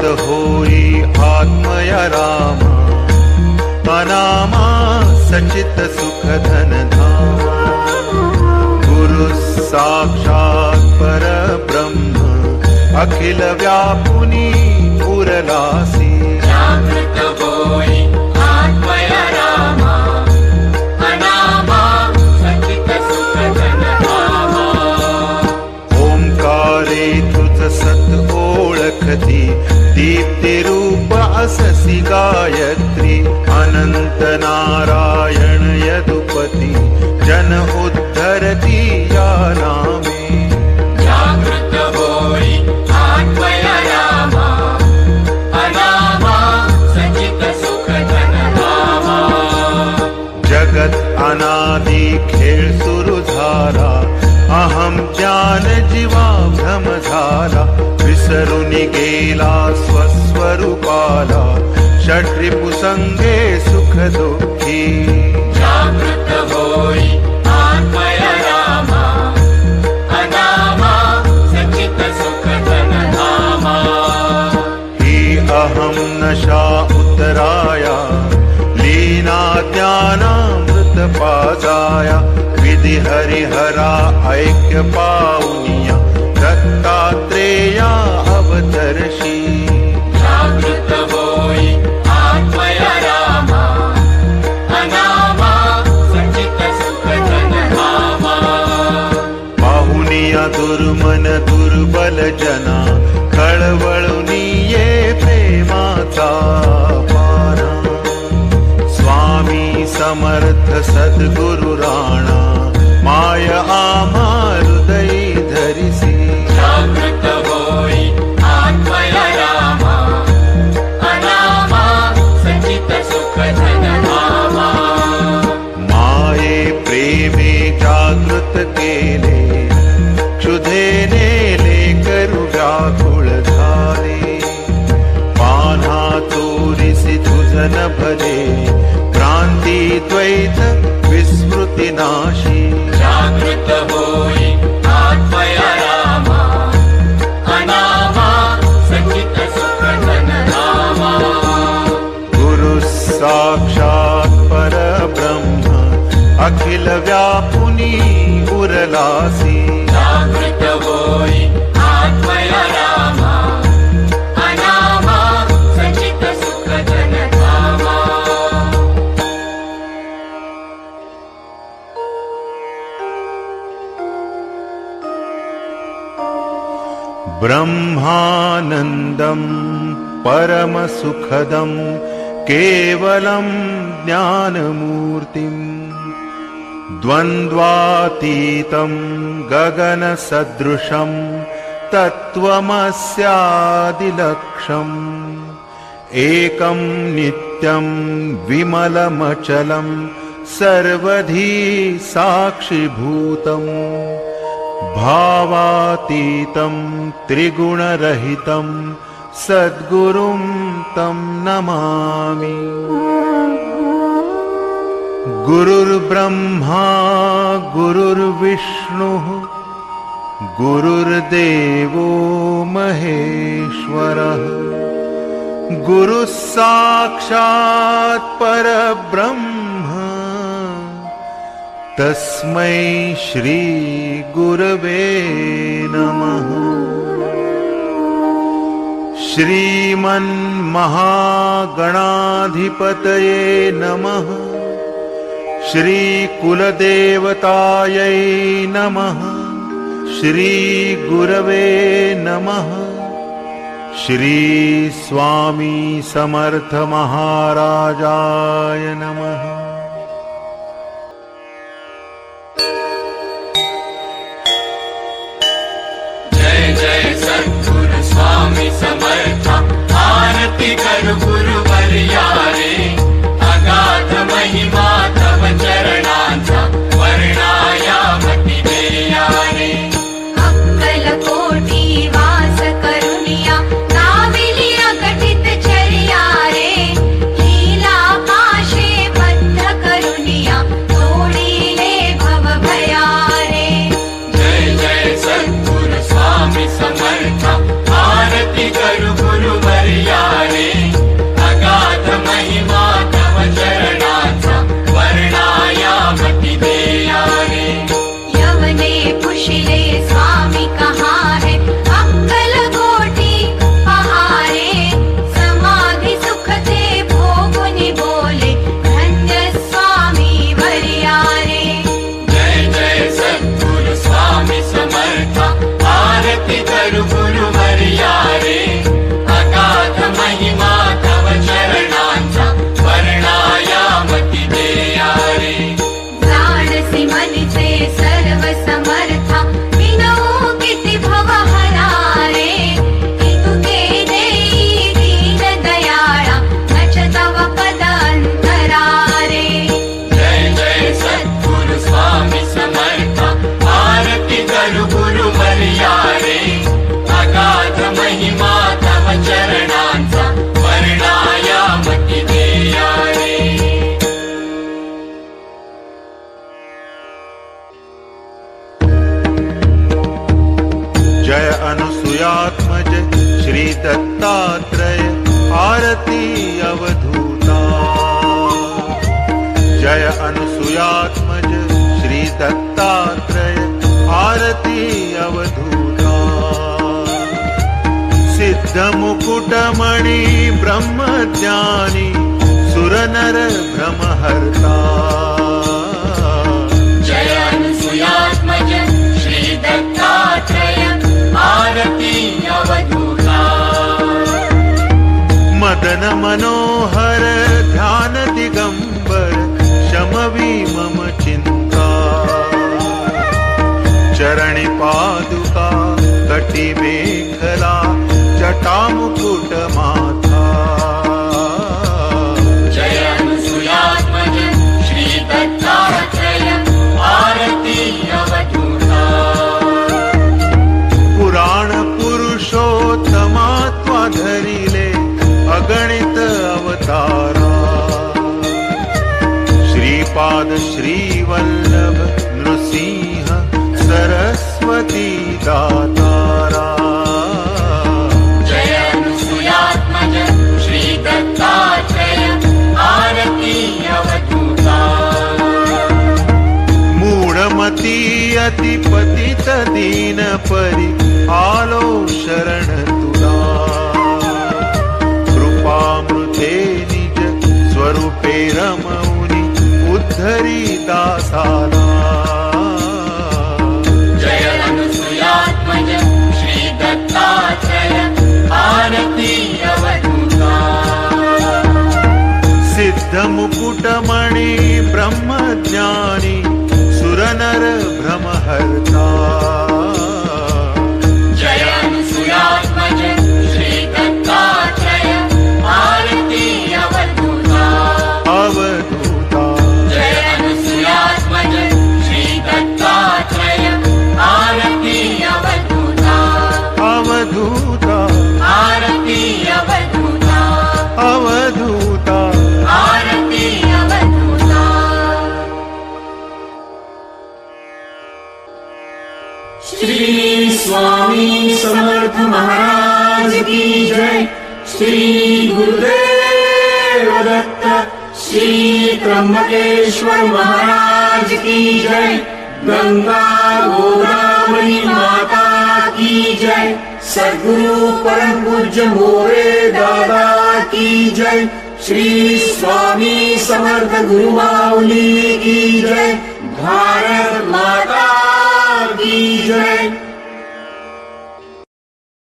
जागृत होई आत्मया राम। तनामा सचित सुख धन धाम। गुरु साक्षात् परब्रह्म। अखिल व्यापुनी उरलासी दीप्ती रूप अससी गायत्री अनंत नारायण यदुपती जन उद्धरती या नामे। जागृत अनादि खेळ विसरुनी गेला स्वस्वरूपाला षट्रिपुसंगे सुख दुःखी जागृत होई आत्मया रामा अनामा सचित सुख जन धामा। ही अहम नशा उतराया लीना ज्ञानामृत पाजाया विधि हरिहरा ऐक्य पाउनिया दत्तात्रेया आत्मया रामा अनामा पाहुनिया दुर्मन दुर्बल जना कळवळुनी ये प्रेमाचा पाना। स्वामी समर्थ सद्गुरु राणा माय आम्हा हृदयी भले क्रांती द्वैत विस्मृती नाशी। जागृत होई आत्मया रामा। अनामा सचित सुख जन धामा गुरु साक्षात् परब्रह्म अखिल व्यापुनी उरलासी ब्रह्मानन्दम् परमसुखदम् केवलम् ज्ञानमूर्तिम् द्वन्द्वातीतं गगनसदृशं तत्त्वमस्यादिलक्षम् एकं नित्यं विमलमचलं सर्वधी साक्षिभूतम् भावातीतं त्रिगुणरहितं सद्गुरुं तं नमामि। गुरुर्ब्रह्मा गुरुर्विष्णुः गुरुर्देवो महेश्वरः। गुरुः साक्षात् परब्रह्म तस्मै श्रीगुरवे नमः। श्रीमन्महागणाधिपतये नमः। श्रीकुलदेवतायै नमः। श्रीगुरवे नमः। श्रीस्वामी समर्थमहाराजाय नमः आरती कर गुरु रे अगाध जय अनुसुयात्मज श्री दत्तात्रय आरती अवधूता। सिद्धमुकुटमणि ब्रह्मज्ञानी सुरनर भ्रमहर्ता चरणि पादुका कटि मेखला जटामुकुट माथा जय अनुसुयात्मज श्री दत्तात्रय आरती अवधूता पुराण पुरुषोत्तमा त्वा धरिले अगणित अवतारा। श्रीपाद श्रीवल्लभ सरस्वती दातारा जय अनुसुयात्मज श्री दत्तात्रय आरती अवधूता मूढमती अतिपतित दीन परि आलो शरण तुला कृपामृते निज स्वरूपे रमौनि उद्धरी दासाला सिद्धमुकुटमणि ब्रह्मज्ञानी सुरनर भ्रमहर्ता श्री स्वामी समर्थ महाराज की जय। श्री गुरुदेव दत्त, श्री त्र्यंबकेश्वर महाराज की जय। गंगा गोदावरी माता की जय। सदगुरु परम पूज्य मोरे दादा की जय। श्री स्वामी समर्थ गुरु माउली की जय। भारत Israel.